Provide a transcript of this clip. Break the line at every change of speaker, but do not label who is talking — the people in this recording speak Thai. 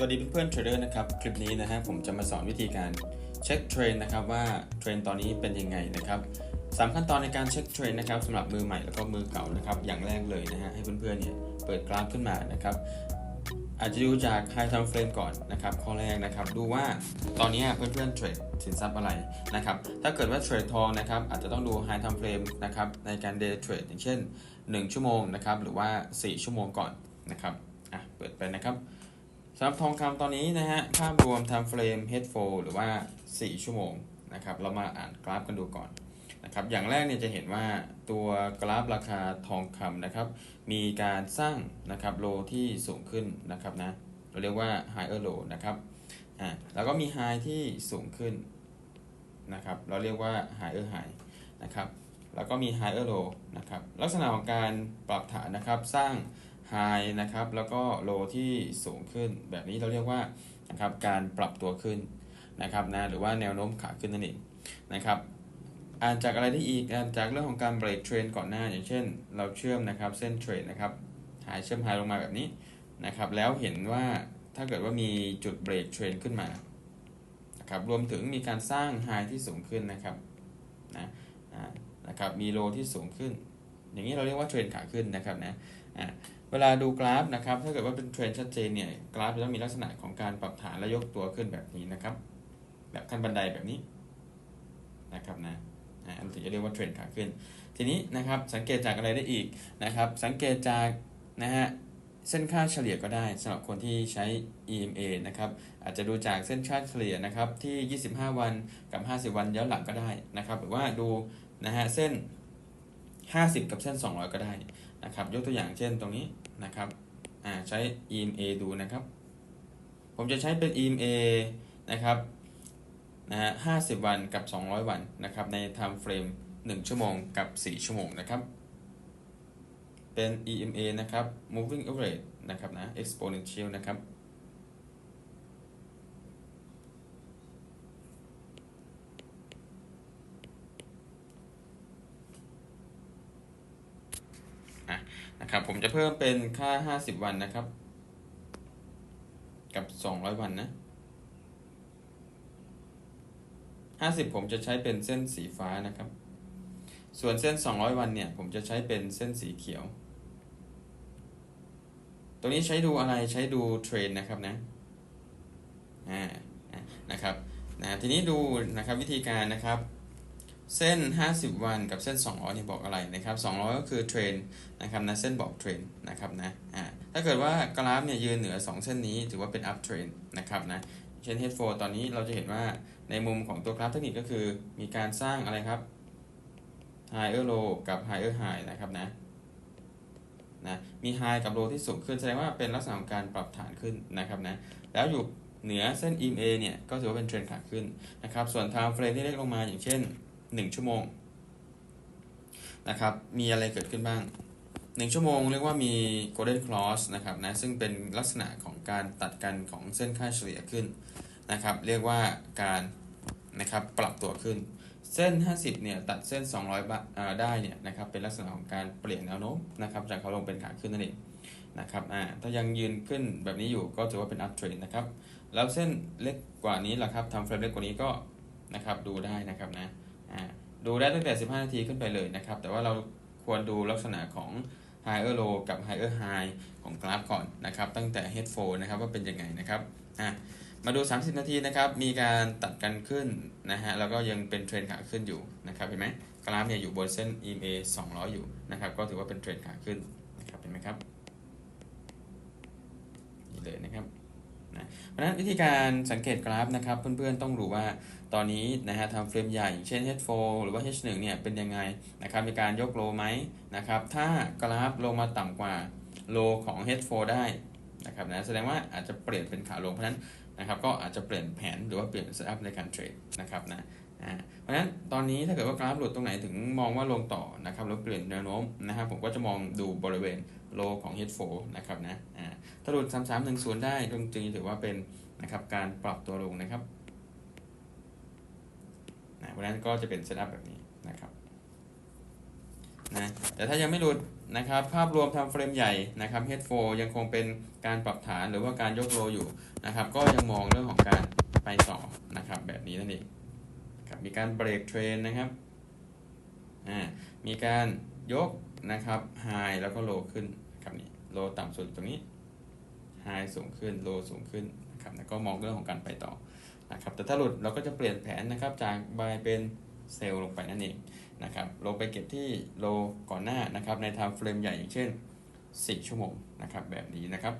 สวัสดีเพื่อนๆเทรดเดอร์นะครับ คลิปนี้นะฮะผมจะมาสอนวิธีการเช็คเทรนนะครับว่าเทรนตอนนี้เป็นยังไงนะครับสามขั้นตอนในการเช็คเทรนนะครับสำหรับมือใหม่แล้วก็มือเก่านะครับอย่างแรกเลยนะฮะให้เพื่อนๆเนี่ยเปิดกราฟขึ้นมานะครับอาจจะดูจาก High Time Frame ก่อนนะครับข้อแรกนะครับดูว่าตอนนี้เพื่อนๆเทรดสินทรัพย์อะไรนะครับถ้าเกิดว่าเทรดทองนะครับอาจจะต้องดู High Time Frame นะครับในการ Day Trade อย่างเช่น 1 ชั่วโมงนะครับหรือว่า 4 ชั่วโมงก่อนนะครับอะเปิดไปนะครับ สำหรับทองคำตอนนี้นะฮะภาพรวม Time Frame Head Fall หรือว่า 4 ชั่วโมงนะครับเรามาอ่านกราฟกันดูก่อนนะครับอย่างแรกเนี่ยจะเห็นว่าตัวกราฟราคาทองคำนะครับมีการสร้างนะครับโลที่สูงขึ้นนะครับนะเราเรียกว่า higher low นะครับอ่าแล้วก็มี high ที่สูงขึ้นนะครับเราเรียกว่า higher high นะครับแล้วก็มี higher low นะครับลักษณะของการปรับฐานนะครับสร้าง high นะครับแล้วก็ low ที่สูงขึ้น แบบนี้เราเรียกว่านะครับการปรับตัวขึ้นนะครับนะหรือว่าแนวโน้มขาขึ้นนั่นเองนะครับอ่านจากอะไรได้อีกอ่านจากเรื่องของการเบรกเทรนก่อนหน้า อย่างเช่น เราเชื่อมนะครับเส้นเทรนนะครับหายเชื่อมหายลงมาแบบนี้นะครับแล้วเห็นว่าถ้าเกิดว่ามีจุดเบรกเทรนขึ้นมานะครับรวมถึงมีการสร้างไฮที่สูงขึ้นนะครับนะนะครับมีโลที่สูงขึ้น อย่างนี้เราเรียกว่าเทรนขาขึ้นนะครับนะอ่า เวลาดูกราฟนะครับ ถ้าเกิดว่าเป็นเทรนชัดเจนเนี่ย กราฟจะต้องมีลักษณะของการปรับฐานและยกตัวขึ้นแบบนี้นะครับ แบบขั้นบันไดแบบนี้นะครับนะอันถึงจะเรียกว่าเทรนขาขึ้น ทีนี้นะครับสังเกตจากอะไรได้อีกนะครับ สังเกตจากนะฮะเส้นค่าเฉลี่ยก็ได้สำหรับคนที่ใช้ EMA นะครับอาจจะดูจากเส้นค่าเฉลี่ยนะครับที่ 25 วันกับ 50 วันย้อนหลังก็ได้นะครับ หรือว่าดูนะฮะเส้น 50 กับเส้น 200 ก็ได้นะครับ ยกตัวอย่างเช่นตรงนี้นะครับอ่าใช้ EMA ดูนะครับ ผมจะใช้เป็น EMA นะครับนะฮะ50 วันกับ 200 วันนะครับ ใน time frame 1 ชั่วโมงกับ 4 ชั่วโมงนะครับ เป็น EMA นะครับ moving average นะครับนะ exponential นะครับ อะ นะครับ ผมจะเพิ่มเป็นค่า 50 วันนะครับ กับ 200 วันนะ50 ผมจะใช้เป็นเส้นสีฟ้านะครับ ส่วนเส้น 200 วันเนี่ย ผมจะใช้เป็นเส้นสีเขียว ตัวนี้ใช้ดูอะไรใช้ดูเทรนนะครับนะอ่านะครับนะทีนี้ดูนะครับวิธีการนะครับ เส้น 50 วันกับเส้น 200เนี่ยบอกอะไรนะครับ200 ก็คือเทรนนะครับนะเส้นบอกเทรนนะครับนะอ่าถ้าเกิดว่ากราฟเนี่ยยืนเหนือ 2 เส้นนี้ถือว่าเป็น up trend นะครับนะเช่น head fall ตอนนี้เราจะเห็นว่าในมุมของตัวกราฟเทคนิคก็คือมีการสร้างอะไรครับ higher low กับ higher high นะครับนะนะมี high กับ low ที่สูงขึ้นแสดงว่าเป็นลักษณะของการปรับฐานขึ้นนะครับนะแล้วอยู่เหนือเส้น EMA เนี่ยก็ถือว่าเป็นเทรนขาขึ้นนะครับส่วน time frame ที่เล็กลงมาอย่างเช่น 1 ชั่วโมงนะครับ มีอะไรเกิดขึ้นบ้าง 1 ชั่วโมงเรียกว่ามี golden cross นะครับนะซึ่งเป็นลักษณะของการตัดกันของเส้นค่าเฉลี่ยขึ้นนะครับ เรียกว่าการนะครับปรับตัวขึ้น เส้น 50 เนี่ยตัดเส้น 200บาทอ่าได้เนี่ยนะครับเป็นลักษณะของการเปลี่ยนแนวโน้มนะครับจากขาลงเป็นขาขึ้นนั่นเองนะครับอ่าถ้ายังยืนขึ้นแบบนี้อยู่ก็ถือว่าเป็น up trend นะครับแล้วเส้นเล็กกว่านี้ล่ะครับทำเฟรมเล็กกว่านี้ก็นะครับดูได้นะครับนะ ดูได้ตั้งแต่ 15 นาทีขึ้นไปเลยนะครับ แต่ว่าเราควรดูลักษณะของ higher low กับ higher high ของกราฟก่อนนะครับ ตั้งแต่ head fall นะครับว่าเป็นยังไงนะครับอ่ามาดู 30 นาทีนะครับ มีการตัดกันขึ้นนะฮะ แล้วก็ยังเป็นเทรนขาขึ้นอยู่นะครับ เห็นไหมกราฟเนี่ยอยู่บนเส้น EMA 200 อยู่นะครับ ก็ถือว่าเป็นเทรนขาขึ้นนะครับ เห็นไหมครับนี่เลยนะครับ นะเพราะฉะนั้นวิธีการสังเกตกราฟนะครับ เพื่อนๆต้องรู้ว่าตอนนี้นะฮะทำเฟรมใหญ่ เช่น H4 หรือว่า H1 เนี่ยเป็นยังไงนะครับมีการยกโลไหมนะครับถ้ากราฟลงมาต่ำกว่าโลของ H4 ได้นะครับนะแสดงว่าอาจจะเปลี่ยนเป็นขาลงเพราะฉะนั้นนะครับก็อาจจะเปลี่ยนแผนหรือว่าเปลี่ยนเซตอัพในการเทรดนะครับนะเพราะฉะนั้นตอนนี้ถ้าเกิดว่ากราฟหลุดตรงไหนถึงมองว่าลงต่อนะครับแล้วเปลี่ยนแนวโน้มนะครับผมก็จะมองดูบริเวณโลของ h 4 นะครับนะอ่า ถ้าหลุด 3310 ได้ตรงจึงถือว่าเป็นนะครับการปรับตัวลงนะครับนะเพราะฉะนั้นก็จะเป็นเซตอัพแบบนี้นะครับนะแต่ถ้ายังไม่หลุดนะครับภาพรวมทำเฟรมใหญ่นะครับ H4 ยังคงเป็นการปรับฐานหรือว่าการยกโลอยู่นะครับ ก็ยังมองเรื่องของการไปต่อนะครับแบบนี้นั่นเองครับมีการเบรกเทรนนะครับอ่ามีการยกนะครับไฮแล้วก็โลขึ้นครับนี่โลต่ำสุดตรงนี้ ไฮสูงขึ้นโลสูงขึ้นนะครับแล้วก็มองเรื่องของการไปต่อนะครับแต่ถ้าหลุดเราก็จะเปลี่ยนแผนนะครับจากบายเป็นเซลล์ลงไปนั่นเองนะครับลงไปเก็บที่โลก่อนหน้านะครับในทางเฟรมใหญ่อย่างเช่น 4 ชั่วโมงนะครับแบบนี้นะครับ